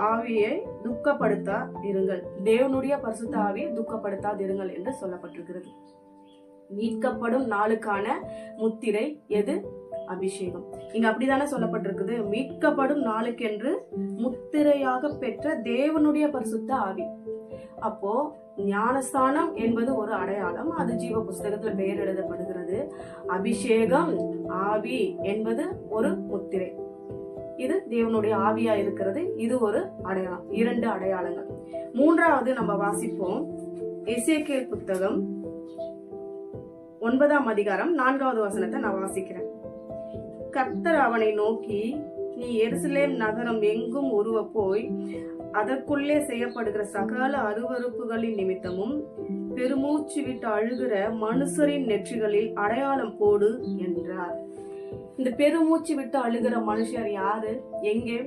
ஆவியை துக்கப்படுத்தா இருங்கள். தேவனுடைய பரிசுத்த ஆவியை துக்கப்படுத்தாதிருங்கள் என்று சொல்லப்பட்டிருக்கிறது. மீட்கப்படும் நாளுக்கான முத்திரை எது? அபிஷேகம். இங்க அப்படிதானே சொல்லப்பட்டிருக்குது. மீட்கப்படும் நாளுக்கென்று முத்திரையாக பெற்ற தேவனுடைய பரிசுத்த ஆவி. அப்போ ஞானஸ்தானம் என்பது ஒரு அடையாளம். அது ஜீவ புஸ்தகத்துல பெயர் எழுதப்படுகிறது. அபிஷேகம் ஆவி என்பது ஒரு முத்திரை. இது தேவனுடைய ஆவியா இருக்கிறது. இது ஒரு அடையாளம். இரண்டு அடையாளங்கள். மூன்றாவது நம்ம வாசிப்போம். எசேக்கியேல் புத்தகம் ஒன்பதாம் அதிகாரம் நான்காவது வசனத்தை நான் வாசிக்கிறேன். கர்த்தர் அவனை நோக்கி நீ எருசலேம் நகரம் எங்கும் உருவ போய் அதற்குள்ளே செய்யப்படுகிற சகல அருவருப்புகளின் நிமித்தமும் பெருமூச்சு விட்டு அழுகிற மனுஷரின் நெற்றிகளில் அடையாளம் போடு என்றார். இந்த பெருமூச்சு விட்டு அழுகிற மனுஷர் யாரு? எங்கே?